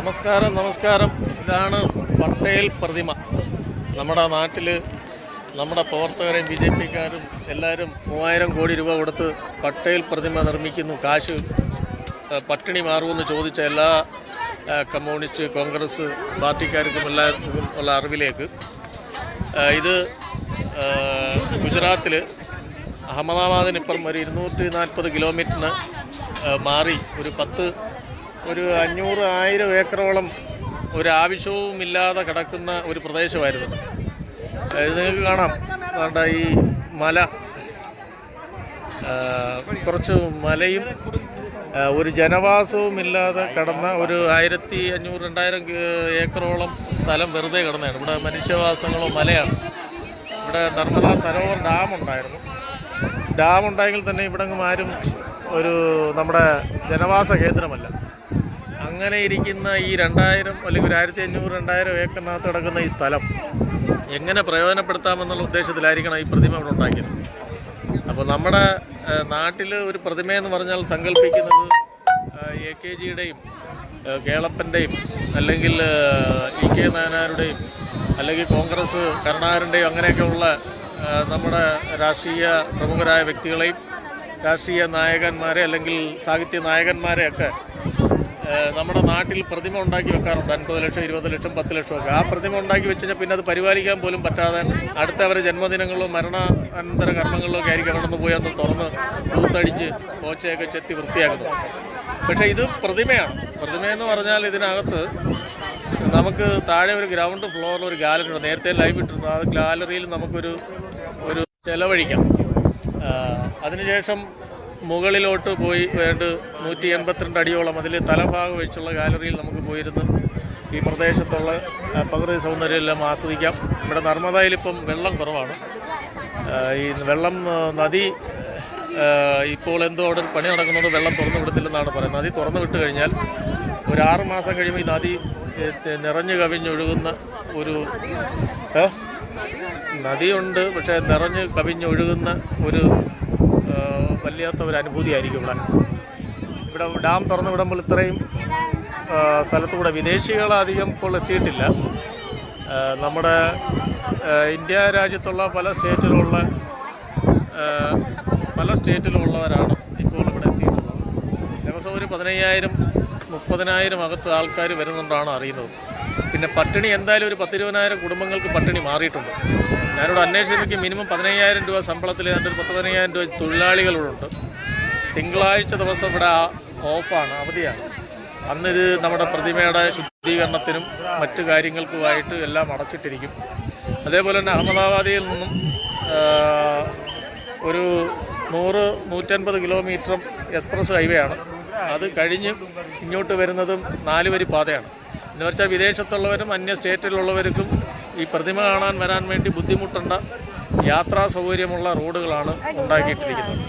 നമസ്കാരം നമസ്കാരം. ഇതാണ് പട്ടേൽ പ്രതിമ. നമ്മുടെ നാട്ടിൽ നമ്മുടെ പ്രവർത്തകരെയും ബി ജെ പിക്കാരും എല്ലാവരും മൂവായിരം കോടി രൂപ കൊടുത്ത് പട്ടേൽ പ്രതിമ നിർമ്മിക്കുന്നു. കാശ് പട്ടിണി മാറുമെന്ന് ചോദിച്ച എല്ലാ കമ്മ്യൂണിസ്റ്റ് കോൺഗ്രസ് പാർട്ടിക്കാർക്കും എല്ലാവർക്കും ഉള്ള അറിവിലേക്ക്. ഇത് ഗുജറാത്തിൽ അഹമ്മദാബാദിനിപ്പുറം ഒരു ഇരുന്നൂറ്റി നാൽപ്പത് കിലോമീറ്ററിന് മാറി ഒരു പത്ത് ഒരു അഞ്ഞൂറ് ആയിരം ഏക്കറോളം ഒരു ആവശ്യവുമില്ലാതെ കിടക്കുന്ന ഒരു പ്രദേശമായിരുന്നു. അതായത് നിങ്ങൾക്ക് കാണാം. അവരുടെ ഈ മല കുറച്ച് മലയും ഒരു ജനവാസവും ഇല്ലാതെ കിടന്ന ഒരു ആയിരത്തി അഞ്ഞൂറ് രണ്ടായിരം ഏക്കറോളം സ്ഥലം വെറുതെ കിടന്നതാണ്. ഇവിടെ മനുഷ്യവാസങ്ങളോ മലയാണ്. ഇവിടെ നർമ്മദാ സരോവർ ഡാം ഉണ്ടായിരുന്നു. തന്നെ ഇവിടെ ആരും ഒരു നമ്മുടെ ജനവാസ കേന്ദ്രമല്ല. അങ്ങനെ ഇരിക്കുന്ന ഈ രണ്ടായിരം അല്ലെങ്കിൽ ഒരു ആയിരത്തി അഞ്ഞൂറ് രണ്ടായിരം ഏക്കറിനകത്ത് കിടക്കുന്ന ഈ സ്ഥലം എങ്ങനെ പ്രയോജനപ്പെടുത്താമെന്നുള്ള ഉദ്ദേശത്തിലായിരിക്കണം ഈ പ്രതിമ ഇവിടെ ഉണ്ടാക്കിയത്? അപ്പോൾ നമ്മുടെ നാട്ടിൽ ഒരു പ്രതിമയെന്ന് പറഞ്ഞാൽ സങ്കല്പിക്കുന്നത് എ കെ ജിയുടെയും കേളപ്പന്റെയും അല്ലെങ്കിൽ ഇ കെ നായനാരുടെയും അല്ലെങ്കിൽ കോൺഗ്രസ് കരുണാകരന്റെയും അങ്ങനെയൊക്കെയുള്ള നമ്മുടെ രാഷ്ട്രീയ പ്രമുഖരായ വ്യക്തികളെയും രാഷ്ട്രീയ നായകന്മാരെ അല്ലെങ്കിൽ സാഹിത്യ നായകന്മാരെയൊക്കെ നമ്മുടെ നാട്ടിൽ പ്രതിമ ഉണ്ടാക്കി വെക്കാറുണ്ട്. അൻപത് ലക്ഷം ഇരുപത് ലക്ഷം പത്ത് ലക്ഷം ഒക്കെ. ആ പ്രതിമ ഉണ്ടാക്കി വെച്ച് കഴിഞ്ഞാൽ പിന്നെ അത് പരിപാലിക്കാൻ പോലും പറ്റാതെ അടുത്ത അവരുടെ ജന്മദിനങ്ങളിലോ മരണാനന്തര കർമ്മങ്ങളിലോ ഒക്കെ ആയിരിക്കും അവിടെ പോയി അന്ന് തുറന്ന് കൂത്തടിച്ച് കോച്ചയൊക്കെ ചെത്തി വൃത്തിയാക്കുന്നത് പക്ഷേ ഇത് പ്രതിമയാണ്. പ്രതിമയെന്ന് പറഞ്ഞാൽ ഇതിനകത്ത് നമുക്ക് താഴെ ഒരു ഗ്രൗണ്ട് ഫ്ലോറിൽ ഒരു ഗാലറി ഉണ്ട്. നേരത്തെ ലൈവ് ഇട്ടിരുന്നു. ആ ഗാലറിയിൽ നമുക്കൊരു ഒരു ചെലവഴിക്കാം. അതിനുശേഷം മുകളിലോട്ട് പോയി വേണ്ട നൂറ്റി എൺപത്തിരണ്ട് അടിയോളം അതിൽ തലഭാഗം വെച്ചുള്ള ഗാലറിയിൽ നമുക്ക് പോയിരുന്ന് ഈ പ്രദേശത്തുള്ള പ്രകൃതി സൗന്ദര്യമെല്ലാം ആസ്വദിക്കാം. ഇവിടെ നർമ്മദയിലിപ്പം വെള്ളം കുറവാണ്. ഈ വെള്ളം നദി ഇപ്പോൾ എന്തോ അവിടെ പണി നടക്കുന്നത് വെള്ളം തുറന്നു വിടത്തില്ലെന്നാണ് പറയുന്നത്. നദി തുറന്നു വിട്ട് കഴിഞ്ഞാൽ ഒരു ആറ് മാസം കഴിയുമ്പോൾ ഈ നദി നിറഞ്ഞു കവിഞ്ഞൊഴുകുന്ന ഒരു? നദിയുണ്ട് പക്ഷേ നിറഞ്ഞ് കവിഞ്ഞൊഴുകുന്ന ഒരു വല്ലാത്ത ഒരു അനുഭൂതിയായിരിക്കും ഇവിടെ. ഇവിടെ ഡാം തുറന്നു വിടുമ്പോൾ ഇത്രയും സ്ഥലത്തുകൂടെ വിദേശികൾ അധികം ഇപ്പോൾ എത്തിയിട്ടില്ല. നമ്മുടെ ഇന്ത്യ രാജ്യത്തുള്ള പല സ്റ്റേറ്റിലുള്ള പല സ്റ്റേറ്റിലുള്ളവരാണ് ഇപ്പോൾ ഇവിടെ എത്തിയിട്ടുള്ളത്. ദിവസം ഒരു പതിനയ്യായിരം മുപ്പതിനായിരം അകത്ത് ആൾക്കാർ വരുന്നുണ്ടാണ് അറിയുന്നത്. പിന്നെ പട്ടിണി എന്തായാലും ഒരു പത്തിരുപതിനായിരം കുടുംബങ്ങൾക്ക് പട്ടിണി മാറിയിട്ടുണ്ട്. ഞാനിവിടെ അന്വേഷിച്ചപ്പോൾ മിനിമം പതിനയ്യായിരം രൂപ ശമ്പളത്തിൽ അതിന്റെ ഒരു പത്ത് പതിനയ്യായിരം രൂപ തൊഴിലാളികളുണ്ട്. തിങ്കളാഴ്ച ദിവസം ഇവിടെ ഓഫാണ് അവധിയാണ്. അന്ന് ഇത് നമ്മുടെ പ്രതിമയുടെ ശുദ്ധീകരണത്തിനും മറ്റു കാര്യങ്ങൾക്കുമായിട്ട് എല്ലാം അടച്ചിട്ടിരിക്കും. അതേപോലെ തന്നെ അഹമ്മദാബാദിൽ നിന്നും ഒരു നൂറ് നൂറ്റൻപത് കിലോമീറ്റർ എക്സ്പ്രസ് ഹൈവേ ആണ് അത് കഴിഞ്ഞ് ഇങ്ങോട്ട് വരുന്നതും നാലുവരി പാതയാണ്. എന്ന് വെച്ചാൽ വിദേശത്തുള്ളവരും അന്യ സ്റ്റേറ്റിലുള്ളവർക്കും ഈ പ്രതിമ കാണാൻ വരാൻ വേണ്ടി ബുദ്ധിമുട്ടേണ്ട യാത്രാ സൗകര്യമുള്ള റോഡുകളാണ് ഉണ്ടാക്കിയിട്ടിരിക്കുന്നത്.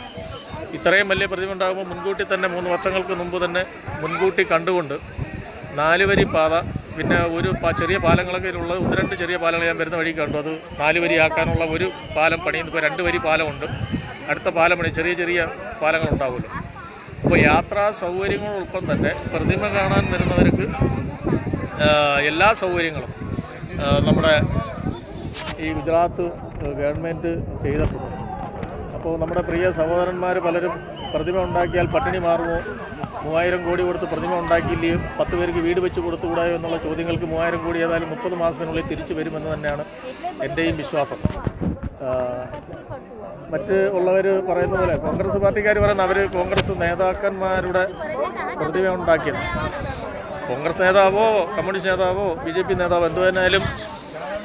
ഇത്രയും വലിയ പ്രതിമ ഉണ്ടാകുമ്പോൾ മുൻകൂട്ടി തന്നെ മൂന്ന് വർഷങ്ങൾക്ക് മുമ്പ് തന്നെ മുൻകൂട്ടി കണ്ടുകൊണ്ട് നാലുവരി പാത പിന്നെ ഒരു ചെറിയ പാലങ്ങളൊക്കെ ഉള്ളത് ഒന്ന് രണ്ട് ചെറിയ പാലങ്ങൾ ഞാൻ വരുന്ന വഴി കണ്ടു. അത് നാല് വരി ആക്കാനുള്ള ഒരു പാലം പണിയുന്നു ഇപ്പോൾ രണ്ട് വരി പാലമുണ്ട്. അടുത്ത പാലം പണി ചെറിയ ചെറിയ പാലങ്ങളുണ്ടാവുമല്ലോ. അപ്പോൾ യാത്രാ സൗകര്യങ്ങളൊപ്പം തന്നെ പ്രതിമ കാണാൻ വരുന്നവർക്ക് എല്ലാ സൗകര്യങ്ങളും. നമ്മുടെ ഈ ഗുജറാത്ത് ഗവൺമെന്റ് ചെയ്തിട്ടുണ്ട് അപ്പോൾ നമ്മുടെ പ്രിയ സഹോദരന്മാർ പലരും പ്രതിമ ഉണ്ടാക്കിയാൽ പട്ടിണി മാറുമോ? മൂവായിരം കോടി കൊടുത്ത് പ്രതിമ ഉണ്ടാക്കിയില്ലേ? പത്ത് പേർക്ക് വീട് വെച്ച് കൊടുത്തുകൂടായോ എന്നുള്ള ചോദ്യങ്ങൾക്ക് മൂവായിരം കോടി ഏതായാലും മുപ്പത് മാസത്തിനുള്ളിൽ തിരിച്ചു വരുമെന്ന് തന്നെയാണ് എന്റെയും വിശ്വാസം. മറ്റ് ഉള്ളവർ പറയുന്ന പോലെ കോൺഗ്രസ് പാർട്ടിക്കാർ പറയുന്ന അവർ കോൺഗ്രസ് നേതാക്കന്മാരുടെ പ്രതിമ ഉണ്ടാക്കിയത്. കോൺഗ്രസ് നേതാവോ കമ്മ്യൂണിസ്റ്റ് നേതാവോ ബി ജെ പി നേതാവോ എന്തുതന്നെയാലും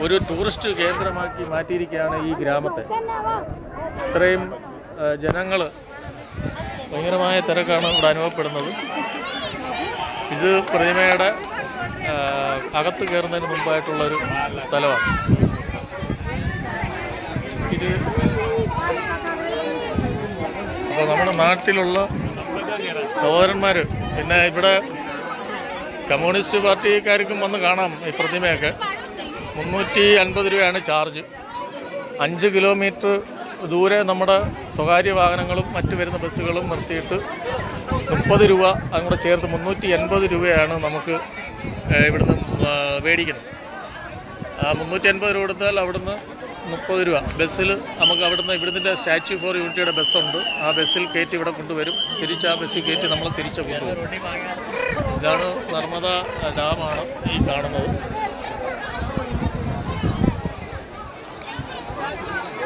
ഒരു ടൂറിസ്റ്റ് കേന്ദ്രമാക്കി മാറ്റിയിരിക്കുകയാണ് ഈ ഗ്രാമത്തെ. ഇത്രയും ജനങ്ങൾ ഭയങ്കരമായ തിരക്കാണ് ഇവിടെ അനുഭവപ്പെടുന്നത്. ഇത് പ്രതിമയുടെ അകത്ത് കയറുന്നതിന് മുമ്പായിട്ടുള്ളൊരു സ്ഥലമാണ്. ഇത് അപ്പോൾ നമ്മുടെ നാട്ടിലുള്ള സഹോദരന്മാർ പിന്നെ ഇവിടെ കമ്മ്യൂണിസ്റ്റ് പാർട്ടിക്കാർക്കും വന്ന് കാണാം ഈ പ്രതിമയൊക്കെ. മുന്നൂറ്റി അൻപത് രൂപയാണ് ചാർജ്. അഞ്ച് കിലോമീറ്റർ ദൂരെ നമ്മുടെ സ്വകാര്യ വാഹനങ്ങളും മറ്റു വരുന്ന ബസ്സുകളും നിർത്തിയിട്ട് മുപ്പത് രൂപ അങ്ങോട്ട് ചേർത്ത് മുന്നൂറ്റി എൺപത് രൂപയാണ് നമുക്ക് ഇവിടുന്ന് മേടിക്കുന്നത്. ആ മുന്നൂറ്റി അൻപത് രൂപ കൊടുത്താൽ അവിടുന്ന് മുപ്പത് രൂപ. ബസ്സിൽ നമുക്ക് അവിടുന്ന് ഇവിടുത്തെ സ്റ്റാച്യു ഫോർ യൂണിറ്റിയുടെ ബസ്സുണ്ട്. ആ ബസ്സിൽ കയറ്റി ഇവിടെ കൊണ്ടുവരും. തിരിച്ച് ആ ബസ്സിൽ കയറ്റി നമ്മൾ തിരിച്ച് കൊണ്ടുവരും. ഇതാണ് നർമ്മദ ഡാമാണ് ഈ കാണുന്നത്.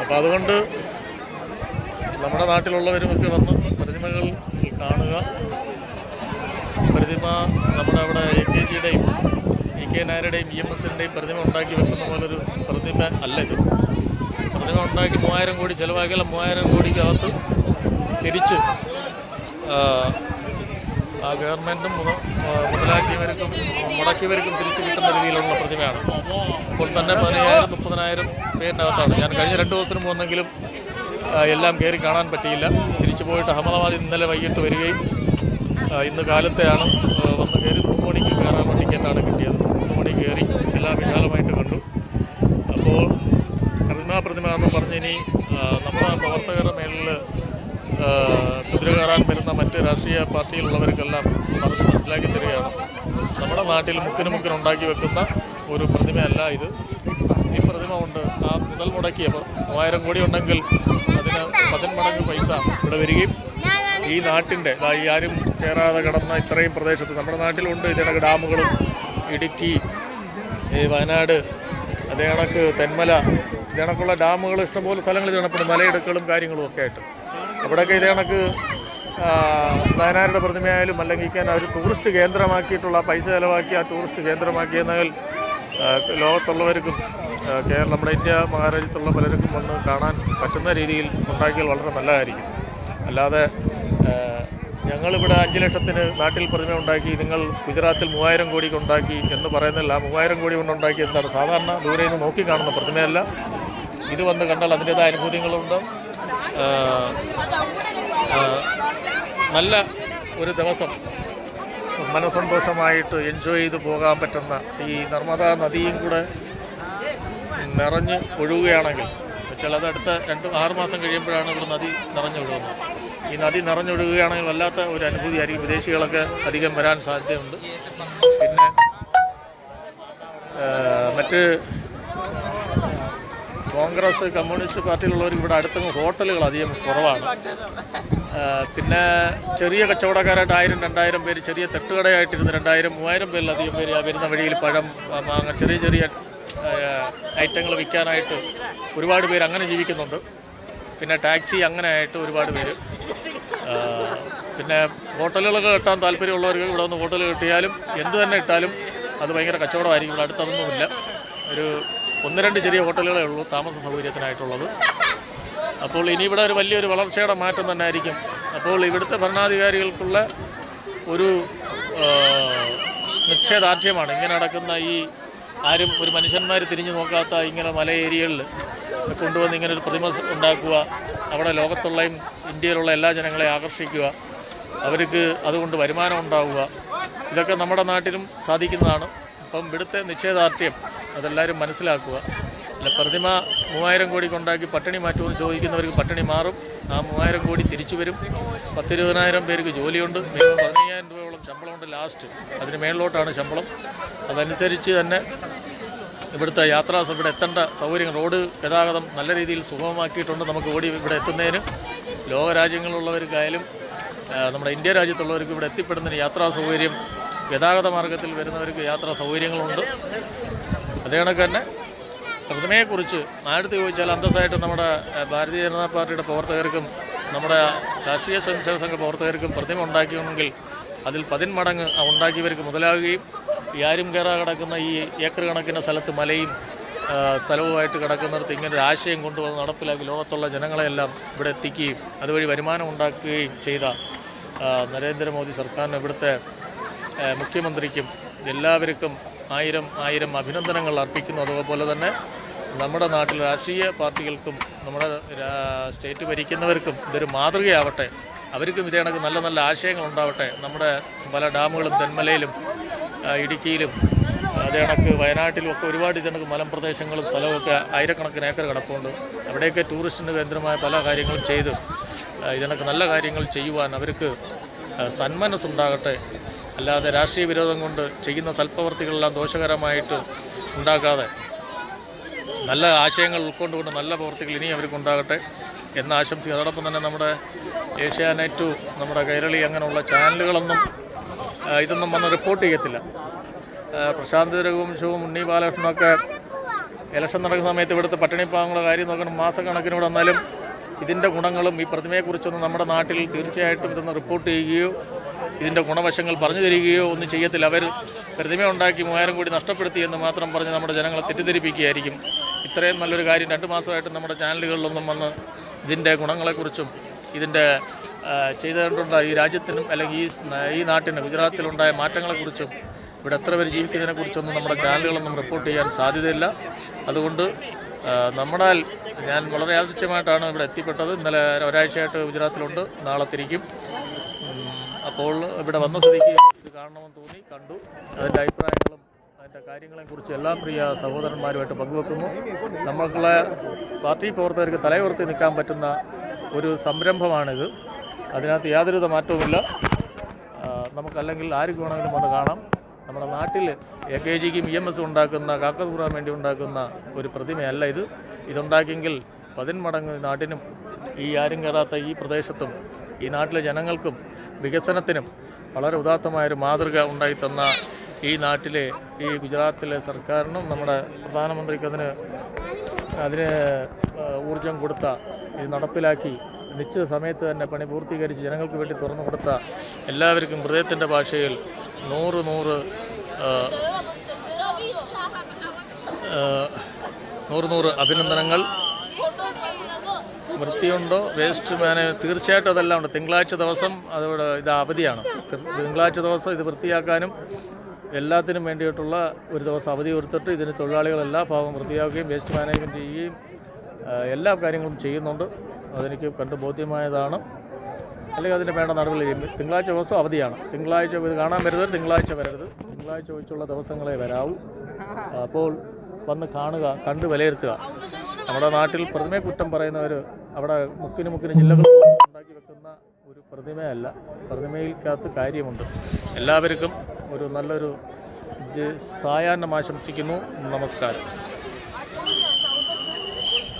അപ്പം അതുകൊണ്ട് നമ്മുടെ നാട്ടിലുള്ളവരുമൊക്കെ വന്ന് പ്രതിമകൾ കാണുക. പ്രതിമ നമ്മുടെ അവിടെ എ കെ ജിയുടെയും ഇ കെ നായരുടെയും ഇ എം എസിന്റെയും പ്രതിമ ഉണ്ടാക്കി വെക്കുന്ന പോലൊരു പ്രതിമ അല്ല ഇത്. പ്രതിമ ഉണ്ടാക്കി മൂവായിരം കോടി ചിലവാക്കിയാൽ മൂവായിരം കോടിക്കകത്ത് തിരിച്ച് ഗവൺമെന്റും മുതലാക്കിയവർക്കും മുടക്കിയവർക്കും തിരിച്ചു കിട്ടുന്ന രീതിയിലുള്ള പ്രതിമയാണ്. അപ്പോൾ തന്നെ പതിനയ്യായിരം മുപ്പതിനായിരം പേരിന്റെ അകത്താണ് ഞാൻ കഴിഞ്ഞ രണ്ട് ദിവസത്തിന് പോകുന്നെങ്കിലും എല്ലാം കയറി കാണാൻ പറ്റിയില്ല. തിരിച്ചു പോയിട്ട് അഹമ്മദാബാദ് ഇന്നലെ വൈകിട്ട് വരികയും ഇന്ന് കാലത്തെയാണ് വന്ന് കയറി മൂന്ന് മണിക്ക് വേണ്ടി ടിക്കറ്റാണ് കിട്ടിയത്. മൂന്ന് മണി കയറി എല്ലാം വിശാലമായിട്ട് കണ്ടു. അപ്പോൾ പ്രതിമ പ്രതിമ എന്ന് പറഞ്ഞ് ഇനി നമ്മുടെ പ്രവർത്തകരുടെ മേലിൽ ആ, കുതിര കയറാൻ വരുന്ന മറ്റ് രാഷ്ട്രീയ പാർട്ടിയിലുള്ളവർക്കെല്ലാം പറഞ്ഞ് മനസ്സിലാക്കി തരികയാണ്. നമ്മുടെ നാട്ടിൽ മുക്കിന് മുക്കിന് ഉണ്ടാക്കി വെക്കുന്ന ഒരു പ്രതിമയല്ല ഇത്. ഈ പ്രതിമ കൊണ്ട് ആ മുതൽ മുടക്കിയ അപ്പോൾ മൂവായിരം കോടി ഉണ്ടെങ്കിൽ അതിന് പതിന്മടങ്ങ് പൈസ ഇവിടെ വരികയും ഈ നാട്ടിന്റെ ഈ ആരും കയറാതെ കിടന്ന ഇത്രയും പ്രദേശത്ത് നമ്മുടെ നാട്ടിലുണ്ട്. ഇതിനൊക്കെ ഡാമുകളും ഇടുക്കി ഈ വയനാട് അതേ കണക്ക് തെന്മല ഇതേ കണക്കുള്ള ഡാമുകൾ ഇഷ്ടംപോലെ സ്ഥലങ്ങളിൽ കാണപ്പെടും. മലയിടുക്കുകളും കാര്യങ്ങളും ഒക്കെ ആയിട്ട്. അവിടെയൊക്കെ ഇതേ കണക്ക് നയനാരുടെ പ്രതിമയായാലും അല്ലെങ്കിൽ അവർ ടൂറിസ്റ്റ് കേന്ദ്രമാക്കിയിട്ടുള്ള പൈസ ചിലവാക്കി ആ ടൂറിസ്റ്റ് കേന്ദ്രമാക്കിയെന്നാൽ ലോകത്തുള്ളവർക്കും കേരളം നമ്മുടെ ഇന്ത്യ മഹാരാജ്യത്തുള്ള പലർക്കും വന്ന് കാണാൻ പറ്റുന്ന രീതിയിൽ ഉണ്ടാക്കിയാൽ വളരെ നല്ലതായിരിക്കും. അല്ലാതെ ഞങ്ങളിവിടെ അഞ്ച് ലക്ഷത്തിന് നാട്ടിൽ പ്രതിമ ഉണ്ടാക്കി നിങ്ങൾ ഗുജറാത്തിൽ മൂവായിരം കോടി ഉണ്ടാക്കി എന്ന് പറയുന്നില്ല മൂവായിരം കോടി കൊണ്ടുണ്ടാക്കി എന്താണ് സാധാരണ ദൂരെ നിന്ന് നോക്കി കാണുന്ന പ്രതിമയല്ല. ഇത് വന്ന് കണ്ടാൽ അതിന്റേതായ അനുഭൂതികളുണ്ട്. നല്ല ഒരു ദിവസം. മനസന്തോഷമായിട്ട് എൻജോയ് ചെയ്ത് പോകാൻ പറ്റുന്ന ഈ നർമ്മദാ നദിയും കൂടെ നിറഞ്ഞ് ഒഴുകുകയാണെങ്കിൽ വെച്ചാൽ അടുത്ത രണ്ട് ആറ് മാസം കഴിയുമ്പോഴാണ് ഇവിടെ നദി നിറഞ്ഞൊഴുകുന്നത്. ഈ നദി നിറഞ്ഞൊഴുകുകയാണെങ്കിൽ വല്ലാത്ത ഒരു അനുഭൂതിയായിരിക്കും വിദേശികളൊക്കെ അധികം വരാൻ സാധ്യതയുണ്ട്. പിന്നെ മറ്റ് കോൺഗ്രസ് കമ്മ്യൂണിസ്റ്റ് പാർട്ടിയിലുള്ളവർക്ക് ഇവിടെ അടുത്തങ്ങ് ഹോട്ടലുകൾ അധികം കുറവാണ്. പിന്നെ ചെറിയ കച്ചവടക്കാരായിട്ട് ആയിരം രണ്ടായിരം പേര് ചെറിയ തെട്ടുകടയായിട്ടിരുന്ന് രണ്ടായിരം മൂവായിരം പേരിലധികം പേര് ആ വരുന്ന വഴിയിൽ പഴം മാങ്ങ ചെറിയ ചെറിയ ഐറ്റങ്ങൾ വിൽക്കാനായിട്ട് ഒരുപാട് പേര് അങ്ങനെ ജീവിക്കുന്നുണ്ട്. പിന്നെ ടാക്സി അങ്ങനെ ആയിട്ട് ഒരുപാട് പേര്. പിന്നെ ഹോട്ടലുകളൊക്കെ കിട്ടാൻ താല്പര്യമുള്ളവർക്ക് ഇവിടെ ഒന്ന് ഹോട്ടൽ കിട്ടിയാലും എന്ത് തന്നെ ഇട്ടാലും അത് ഭയങ്കര കച്ചവടമായിരിക്കും. ഇവിടെ അടുത്തൊന്നുമില്ല. ഒരു ഒന്ന് രണ്ട് ചെറിയ ഹോട്ടലുകളേ ഉള്ളൂ താമസ സൗകര്യത്തിനായിട്ടുള്ളത്. അപ്പോൾ ഇനി ഇവിടെ ഒരു വലിയൊരു വളർച്ചയുടെ മാറ്റം തന്നെ ആയിരിക്കും. അപ്പോൾ ഇവിടുത്തെ ഭരണാധികാരികൾക്കുള്ള ഒരു നിശ്ചയദാർഢ്യമാണ്. ഇങ്ങനെ നടക്കുന്ന ഈ ആരും ഒരു മനുഷ്യന്മാർ തിരിഞ്ഞു നോക്കാത്ത ഇങ്ങനെ മല ഏരിയകളിൽ കൊണ്ടുവന്ന് ഇങ്ങനെ ഒരു പ്രതിമ ഉണ്ടാക്കുക അവിടെ ലോകത്തുള്ളയും ഇന്ത്യയിലുള്ള എല്ലാ ജനങ്ങളെ ആകർഷിക്കുക അവർക്ക് അതുകൊണ്ട് വരുമാനം ഉണ്ടാവുക ഇതൊക്കെ നമ്മുടെ നാട്ടിലും സാധിക്കുന്നതാണ്. അപ്പം ഇവിടുത്തെ നിശ്ചയദാർഢ്യം അതെല്ലാവരും മനസ്സിലാക്കുക. അല്ല പ്രതിമ മൂവായിരം കോടി കൊണ്ടാക്കി പട്ടിണി മാറ്റുമെന്ന് ചോദിക്കുന്നവർക്ക് പട്ടിണി മാറും. ആ മൂവായിരം കോടി തിരിച്ചു വരും. പത്തിരുപതിനായിരം പേർക്ക് ജോലിയുണ്ട്. മിനിമം പതിനയ്യായിരം രൂപയോളം ശമ്പളമുണ്ട് ലാസ്റ്റ്. അതിന് മേളിലോട്ടാണ് ശമ്പളം. അതനുസരിച്ച് തന്നെ ഇവിടുത്തെ യാത്രാ ഇവിടെ എത്തേണ്ട സൗകര്യങ്ങൾ റോഡ് ഗതാഗതം നല്ല രീതിയിൽ സുഗമമാക്കിയിട്ടുണ്ട് നമുക്ക് ഓടി ഇവിടെ എത്തുന്നതിന്. ലോകരാജ്യങ്ങളിലുള്ളവർക്കായാലും നമ്മുടെ ഇന്ത്യ രാജ്യത്തുള്ളവർക്ക് ഇവിടെ എത്തിപ്പെടുന്നതിന് യാത്രാ സൗകര്യം ഗതാഗത മാർഗത്തിൽ വരുന്നവർക്ക് യാത്രാ സൗകര്യങ്ങളുണ്ട്. അതേ കണക്ക് തന്നെ. പ്രതിമയെക്കുറിച്ച് ആടുത്ത് ചോദിച്ചാൽ അന്തസ്സായിട്ട് നമ്മുടെ ഭാരതീയ ജനതാ പാർട്ടിയുടെ പ്രവർത്തകർക്കും നമ്മുടെ രാഷ്ട്രീയ സ്വയംസേവക സംഘ പ്രവർത്തകർക്കും പ്രതിമ ഉണ്ടാക്കിയെങ്കിൽ അതിൽ പതിന്മടങ്ങ് ഉണ്ടാക്കിയവർക്ക് മുതലാകുകയും ഈ ആരും കയറാ കിടക്കുന്ന ഈ ഏക്കർ കണക്കിന് സ്ഥലത്ത് മലയും സ്ഥലവുമായിട്ട് കിടക്കുന്നിടത്ത് ഇങ്ങനെ ഒരു ആശയം കൊണ്ടുവന്ന് നടപ്പിലാക്കി ലോകത്തുള്ള ജനങ്ങളെല്ലാം ഇവിടെ എത്തിക്കുകയും അതുവഴി വരുമാനം ഉണ്ടാക്കുകയും ചെയ്ത നരേന്ദ്രമോദി സർക്കാരിന് ഇവിടുത്തെ മുഖ്യമന്ത്രിക്കും എല്ലാവർക്കും ആയിരം ആയിരം അഭിനന്ദനങ്ങൾ അർപ്പിക്കുന്നു. അതുപോലെ തന്നെ നമ്മുടെ നാട്ടിൽ രാഷ്ട്രീയ പാർട്ടികൾക്കും നമ്മുടെ സ്റ്റേറ്റ് ഭരിക്കുന്നവർക്കും ഇതൊരു മാതൃകയാവട്ടെ. അവർക്കും ഇതേ കണക്ക് നല്ല നല്ല ആശയങ്ങൾ ഉണ്ടാവട്ടെ. നമ്മുടെ പല ഡാമുകളും തെന്മലയിലും ഇടുക്കിയിലും അതേ കണക്ക് വയനാട്ടിലും ഒക്കെ ഒരുപാട് ഇതണക്ക് മലമ്പ്രദേശങ്ങളും സ്ഥലമൊക്കെ ആയിരക്കണക്കിന് ഏക്കർ കിടപ്പുണ്ട്. അവിടെയൊക്കെ ടൂറിസ്റ്റിന് കേന്ദ്രമായ പല കാര്യങ്ങളും ചെയ്ത് ഇതിനൊക്കെ നല്ല കാര്യങ്ങൾ ചെയ്യുവാൻ അവർക്ക് സന്മനസ് സന്മനസ്സുണ്ടാകട്ടെ. അല്ലാതെ രാഷ്ട്രീയ വിരോധം കൊണ്ട് ചെയ്യുന്ന സൽപ്രവർത്തികളെല്ലാം ദോഷകരമായിട്ട് ഉണ്ടാക്കാതെ നല്ല ആശയങ്ങൾ ഉൾക്കൊണ്ടുകൊണ്ട് നല്ല പ്രവർത്തികൾ ഇനി അവർക്കുണ്ടാകട്ടെ എന്ന് ആശംസിക്കുക അതോടൊപ്പം തന്നെ നമ്മുടെ ഏഷ്യാനെറ്റു നമ്മുടെ കൈരളി അങ്ങനെയുള്ള ചാനലുകളൊന്നും ഇതൊന്നും വന്ന് റിപ്പോർട്ട് ചെയ്യത്തില്ല. പ്രശാന്ത് രഘുവംശവും ഉണ്ണി ബാലകൃഷ്ണനൊക്കെ ഇലക്ഷൻ നടക്കുന്ന സമയത്ത് ഇവിടുത്തെ പട്ടിണിപ്പാവങ്ങളുടെ കാര്യം നോക്കണം. മാസക്കണക്കിന് ഇവിടെ വന്നാലും ഇതിന്റെ ഗുണങ്ങളും ഈ പ്രതിമയെക്കുറിച്ചൊന്നും നമ്മുടെ നാട്ടിൽ തീർച്ചയായിട്ടും ഇതൊന്ന് റിപ്പോർട്ട് ചെയ്യുകയോ ഇതിന്റെ ഗുണവശങ്ങൾ പറഞ്ഞു തരികയോ ഒന്നും ചെയ്യത്തില്ല. അവർ പ്രതിമ ഉണ്ടാക്കി മൂവായിരം കോടി നഷ്ടപ്പെടുത്തി എന്ന് മാത്രം പറഞ്ഞ് നമ്മുടെ ജനങ്ങളെ തെറ്റിദ്ധരിപ്പിക്കുകയായിരിക്കും. ഇത്രയും നല്ലൊരു കാര്യം രണ്ട് മാസമായിട്ട് നമ്മുടെ ചാനലുകളിലൊന്നും വന്ന് ഇതിന്റെ ഗുണങ്ങളെക്കുറിച്ചും ഇതിന്റെ ചെയ്തുകൊണ്ടുള്ള ഈ രാജ്യത്തിനും അല്ലെങ്കിൽ ഈ ഈ നാട്ടിനും ഗുജറാത്തിലുണ്ടായ മാറ്റങ്ങളെക്കുറിച്ചും ഇവിടെ എത്ര പേര് ജീവിക്കുന്നതിനെക്കുറിച്ചൊന്നും നമ്മുടെ ചാനലുകളൊന്നും റിപ്പോർട്ട് ചെയ്യാൻ സാധ്യതയില്ല. അതുകൊണ്ട് നമ്മുടെ ഞാൻ വളരെ ആവശ്യമായിട്ടാണ് ഇവിടെ എത്തിപ്പെട്ടത്. ഇന്നലെ ഒരാഴ്ചയായിട്ട് ഗുജറാത്തിലുണ്ട്. നാളെ തിരിക്കും. അപ്പോൾ ഇവിടെ വന്ന സ്ഥിതിക്ക് ഇത് കാണണമെന്ന് തോന്നി കണ്ടു. അതിന്റെ അഭിപ്രായങ്ങളും അതിന്റെ കാര്യങ്ങളെക്കുറിച്ച് എല്ലാ പ്രിയ സഹോദരന്മാരുമായിട്ട് പങ്കുവെക്കുന്നു. നമ്മൾക്കുള്ള പാർട്ടി പ്രവർത്തകർക്ക് തലയുയർത്തി നിൽക്കാൻ പറ്റുന്ന ഒരു സംരംഭമാണിത്. അതിനകത്ത് യാതൊരുവിധ മാറ്റവുമില്ല. നമുക്കല്ലെങ്കിൽ ആർക്ക് വേണമെങ്കിലും വന്ന് കാണാം. നമ്മുടെ നാട്ടിൽ എ കെ ജിക്കും ഇ എം എസ് ഉണ്ടാക്കുന്ന കാക്കതൂറാൻ വേണ്ടി ഉണ്ടാക്കുന്ന ഒരു പ്രതിമയല്ല ഇത്. ഇതുണ്ടാക്കിയെങ്കിൽ പതിന്മടങ്ങ് നാട്ടിനും ഈ ആരും കയറാത്ത ഈ പ്രദേശത്തും ഈ നാട്ടിലെ ജനങ്ങൾക്കും വികസനത്തിനും വളരെ ഉദാത്തമായൊരു മാതൃക ഉണ്ടായിത്തന്ന ഈ നാട്ടിലെ ഈ ഗുജറാത്തിലെ സർക്കാരിനും നമ്മുടെ പ്രധാനമന്ത്രിക്ക് അതിന് അതിന് ഊർജം കൊടുത്ത ഇത് നടപ്പിലാക്കി നിശ്ചിത സമയത്ത് തന്നെ പണി പൂർത്തീകരിച്ച് ജനങ്ങൾക്ക് വേണ്ടി തുറന്നു കൊടുത്ത എല്ലാവർക്കും ഹൃദയത്തിന്റെ ഭാഷയിൽ നൂറ് നൂറ് നൂറ് നൂറ് അഭിനന്ദനങ്ങൾ. വൃത്തിയുണ്ടോ? വേസ്റ്റ് മാനേ തീർച്ചയായിട്ടും അതെല്ലാം ഉണ്ട്. തിങ്കളാഴ്ച ദിവസം അതോടെ ഇത് അവധിയാണ്. തിങ്കളാഴ്ച ദിവസം ഇത് വൃത്തിയാക്കാനും എല്ലാത്തിനും വേണ്ടിയിട്ടുള്ള ഒരു ദിവസം അവധി കൊടുത്തിട്ട് ഇതിന് തൊഴിലാളികളെല്ലാ ഭാഗം വൃത്തിയാക്കുകയും വേസ്റ്റ് മാനേജ്മെന്റ് ചെയ്യുകയും എല്ലാ കാര്യങ്ങളും ചെയ്യുന്നുണ്ട്. അതെനിക്ക് കണ്ട് ബോധ്യമായതാണ്. അല്ലെങ്കിൽ അതിന് വേണ്ട നടപടി തിങ്കളാഴ്ച ദിവസം അവധിയാണ്. തിങ്കളാഴ്ച ഇത് കാണാൻ വരരുത് തിങ്കളാഴ്ച വരരുത്. തിങ്കളാഴ്ച ഒഴിച്ചുള്ള ദിവസങ്ങളെ വരാവൂ. അപ്പോൾ വന്ന് കാണുക കണ്ട് വിലയിരുത്തുക. നമ്മുടെ നാട്ടിൽ പ്രതിമയെ കുറ്റം പറയുന്നവർ അവിടെ മുക്കിന് മുക്കിന് ജില്ലകൾ ഉണ്ടാക്കി വെക്കുന്ന ഒരു പ്രതിമയല്ല. പ്രതിമയിൽക്കകത്ത് കാര്യമുണ്ട്. എല്ലാവർക്കും ഒരു നല്ലൊരു സായാഹ്നം ആശംസിക്കുന്നു. നമസ്കാരം.